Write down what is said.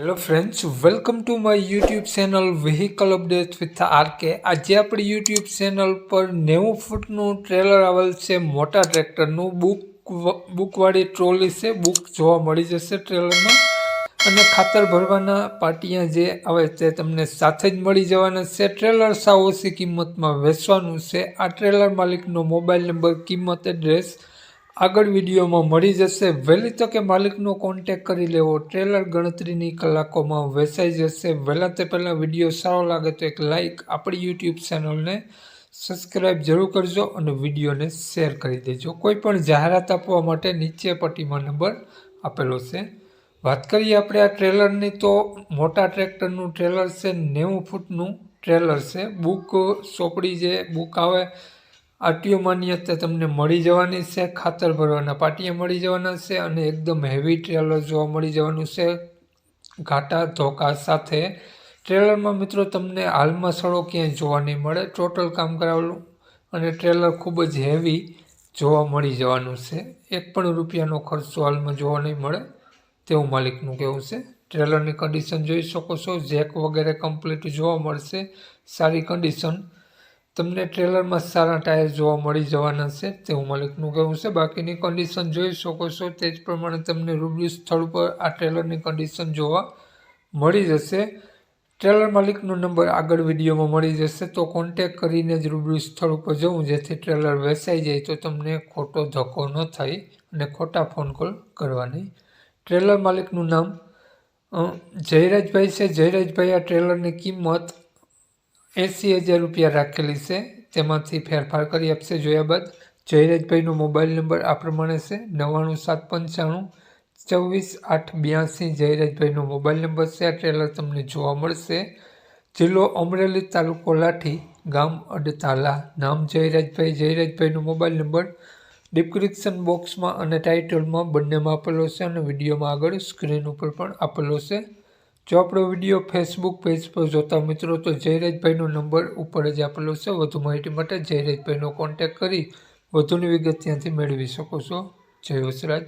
Hello friends welcome to my YouTube channel vehicle update with RK આજે આપણી YouTube channel પર નેવું ફૂટનું trailer આવેલ છે, મોટા ટ્રેક્ટરનું બુક બુકવાળી ટ્રોલી છે બુક જોવા મળી જશે ટ્રેલરમાં અને ખાતર ભરવાના પાટિયા જે આવે તે તમને સાથે જ મળી જવાના છે. ટ્રેલર સાવ ઓછી કિંમતમાં વેચવાનું છે. આ ટ્રેલર માલિકનો મોબાઈલ નંબર કિંમત એડ્રેસ આગળ વિડીયોમાં મળી જશે. વહેલી તકે માલિકનો કોન્ટેક કરી લેવો. ટ્રેલર ગણતરીની કલાકોમાં વેચાઈ જશે. વહેલા તે પહેલાં વીડિયો સારો લાગે તો એક લાઇક આપણી યુટ્યુબ ચેનલને સબસ્ક્રાઈબ જરૂર કરજો અને વિડીયોને શેર કરી દેજો. કોઈ પણ જાહેરાત આપવા માટે નીચે પટ્ટીમાં નંબર આપેલો છે. વાત કરીએ આપણે આ ટ્રેલરની તો મોટા ટ્રેક્ટરનું ટ્રેલર છે. નેવું ફૂટનું ટ્રેલર છે. બુક ચોપડી જે બુક આવે આરટીઓ માન્યતા તમને મળી જવાની છે, ખાતર ભરવાના પાટિયા મળી જવાના છે અને એકદમ હેવી ટ્રેલર જોવા મળી જવાનું છે. ઘાટા ધોકા સાથે ટ્રેલરમાં મિત્રો તમને હાલમાં સડો ક્યાંય જોવા નહીં મળે. ટોટલ કામ કરાવેલું અને ટ્રેલર ખૂબ જ હેવી જોવા મળી જવાનું છે. એક પણ રૂપિયાનો ખર્ચો હાલમાં જોવા નહીં મળે તેવું માલિકનું કહેવું છે. ટ્રેલરની કન્ડિશન જોઈ શકો છો. જેક વગેરે કમ્પ્લીટ જોવા મળશે. સારી કન્ડિશન તમને ટ્રેલરમાં સારા ટાયર જોવા મળી જવાના છે તેવું માલિકનું કહેવું છે. બાકીની કન્ડિશન જોઈ શકો છો. તે જ પ્રમાણે તમને રૂબરૂ સ્થળ પર આ ટ્રેલરની કન્ડિશન જોવા મળી જશે. ટ્રેલર માલિકનો નંબર આગળ વિડીયોમાં મળી જશે, તો કોન્ટેક કરીને જ રૂબરૂ સ્થળ ઉપર જવું, જેથી ટ્રેલર વેચાઈ જાય તો તમને ખોટો ધક્કો ન થાય અને ખોટા ફોન કોલ કરવા નહીં. ટ્રેલર માલિકનું નામ જયરાજભાઈ છે. જયરાજભાઈ, આ ટ્રેલરની કિંમત એંસી હજાર રૂપિયા રાખેલી છે. તેમાંથી ફેરફાર કરી આપશે જોયા બાદ જયરાજભાઈનો મોબાઈલ નંબર આ પ્રમાણે છે. નવ્વાણું, સાત પંચાણું ચોવીસ આઠ, બ્યાસી જયરાજભાઈનો મોબાઈલ નંબર છે. આ ટ્રેલર તમને જોવા મળશે. જિલ્લો અમરેલી તાલુકો લાઠી, ગામ અડતાલા. નામ જયરાજભાઈ. જયરાજભાઈનો મોબાઈલ નંબર ડિસ્ક્રિપ્શન બોક્સમાં અને ટાઇટલમાં બંનેમાં આપેલો છે અને વિડીયોમાં આગળ સ્ક્રીન ઉપર પણ આપેલો છે. જો આપણો વીડિયો ફેસબુક પેજ પર જોતા મિત્રો, તો જયરાજભાઈનો નંબર ઉપર જ આપેલો છે. વધુ માહિતી માટે જયરાજભાઈનો કોન્ટેક કરી વધુની વિગત ત્યાંથી મેળવી શકો છો. જય વસરાજ